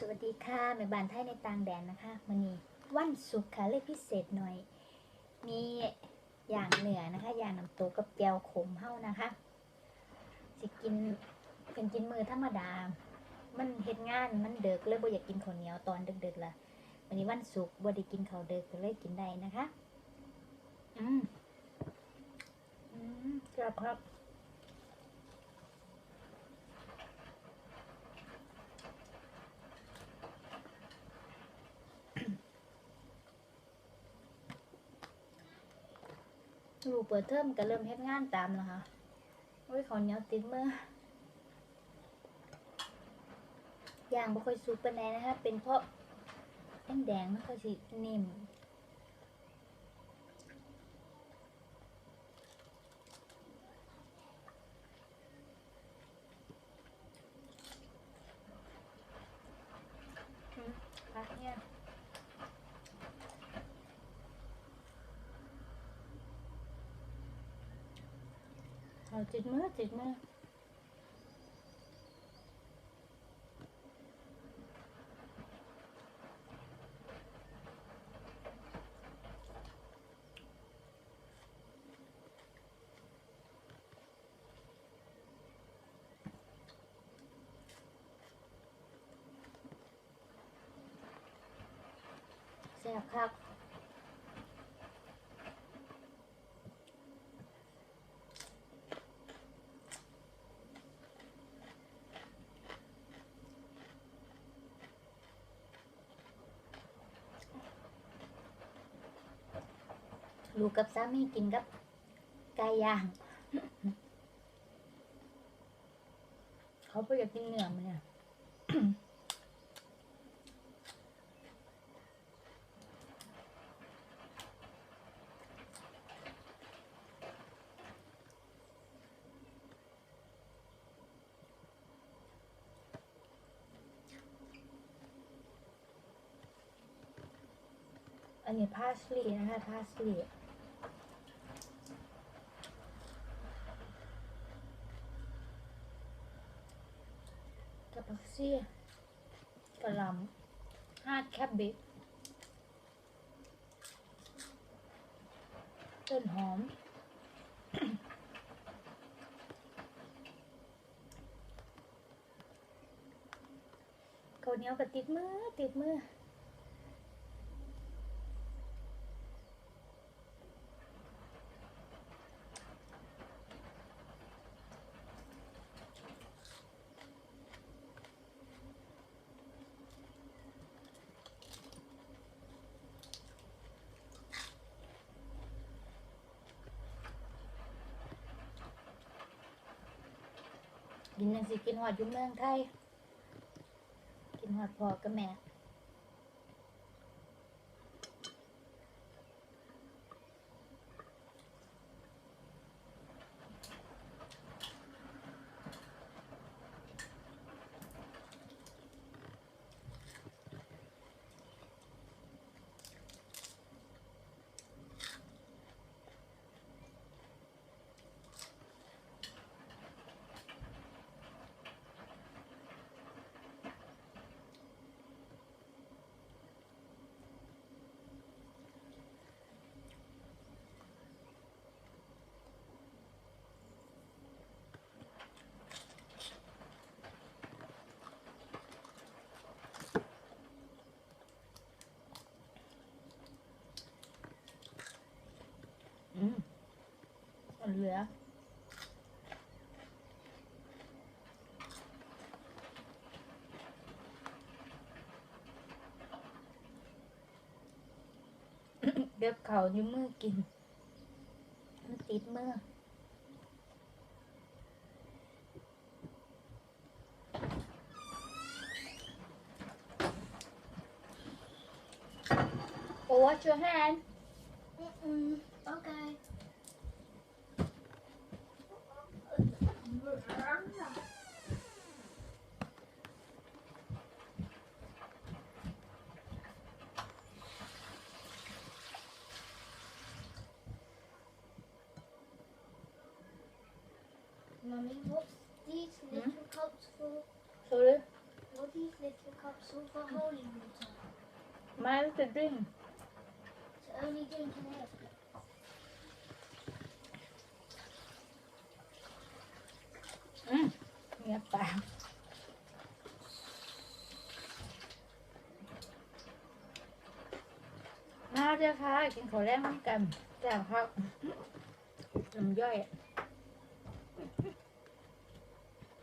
สวัสดีค่ะแม่บ้านไทยในต่างแดนนะคะวันนี้วันศุกค่ะเลยพิเศษหน่อย มีอย่างเหนือนะคะ อย่างน้ำตกกับเจียวขมเฮ้านะคะสิกินเป็นกินมือธรรมดา มันเฮ็ดงานมันเดึกเลยบ่อยากกินข้าวเหนียวตอนดึกๆละวันนี้วันศุกร์บ่ได้กินข้าวเดึกก็เลยกินได้นะคะ อืมอืมครับครับ ลูกเปิดเทอมก็เริ่มเฮ็ดงานตามแล้วค่ะโอ้ยขาเนี้ยติดมือย่างบ่ค่อยสุกปานใดนะคะ เป็นเพราะแดงๆมันก็สินิ่มอืม เอาจิตมือจิตมือแซ่บครับ ลูกกับสามีกินกับไก่ย่าง เขาไปอยากกินเนื้อมันเนี่ยอันนี้พาสลีนะคะพาสลี ย์กับผักชีกระลำฮาดแคบบิกต้นหอมข้าเหนียวก็ติดมือติดมือ กินยังสิกินหอดอยู่เมืองไทย กินหอดพอกับแม่ มันเหลือเด็บเขาอยู่มือกินมันติดมือ Oh, wash your hand. Mm-mm. Okay. Mommy, what's these little cups for? Sorry. What are these little cup soup for holy water. มาจะดื่ม So only drink an egg. อืมเงียบปากมาเด้อค่ะกินข้าวแรงน้ำกันแจ่วครับน้ำย่อยอะ